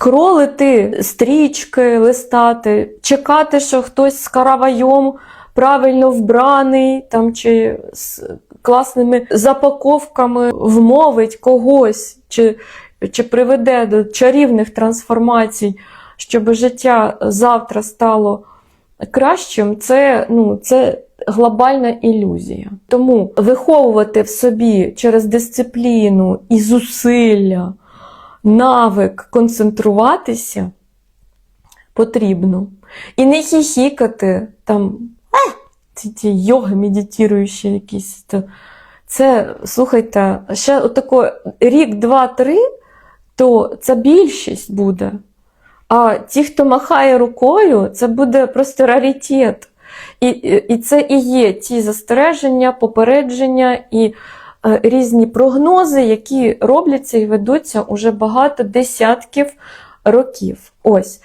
скролити стрічки, листати, чекати, що хтось з каравайом правильно вбраний там, чи з класними запаковками вмовить когось, чи, чи приведе до чарівних трансформацій, щоб життя завтра стало кращим, це, ну, це глобальна ілюзія. Тому виховувати в собі через дисципліну і зусилля навик концентруватися потрібно. І не хіхікати там, «Е, ці ті йоги медитуючі якісь. То це, слухайте, ще отако рік, два, три, то це більшість буде. А ті, хто махає рукою, це буде просто раритет. І, і це і є ті застереження, попередження і різні прогнози, які робляться і ведуться уже багато десятків років. Ось.